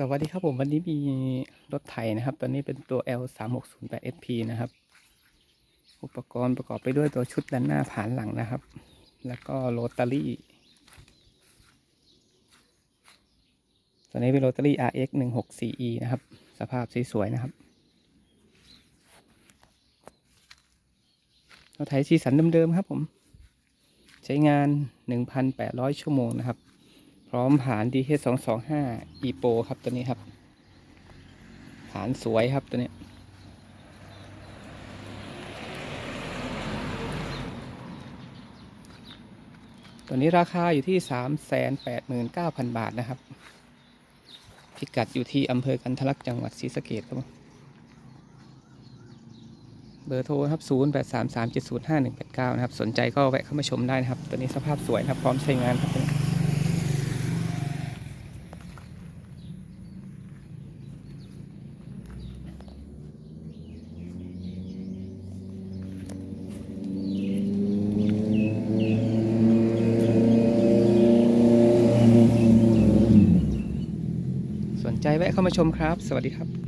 สวัสดีครับผมวันนี้มีรถไถนะครับตัวนี้เป็นตัว L 3 6 0 8 SP นะครับ อุปกรณ์ประกอบไปด้วยตัวชุดด้านหน้าผานหลังนะครับ แล้วก็โรตารี่ตัวนี้เป็นโรตารี่ RX 1 6 4 E นะครับ สภาพสวยๆนะครับรถไถสีสันเดิมๆครับผม ใช้งาน 1,800 ชั่วโมงนะครับ พร้อมผาน DH 2 2 5 e pro ครับตัวนี้ครับผานสวยครับตัวนี้ ตัวนี้ราคาอยู่ที่389,000บาทนะครับ พิกัดอยู่ที่อำเภอกันทะลักจังหวัดศรีสะเกดครับ เบอร์โทรครับ0833705189นะครับ สนใจก็แวะเข้ามาชมได้นะครับ ตัวนี้สภาพสวยนะครับ พร้อมใช้งานครับ นใจแวะเข้ามาชมครับ สวัสดีครับ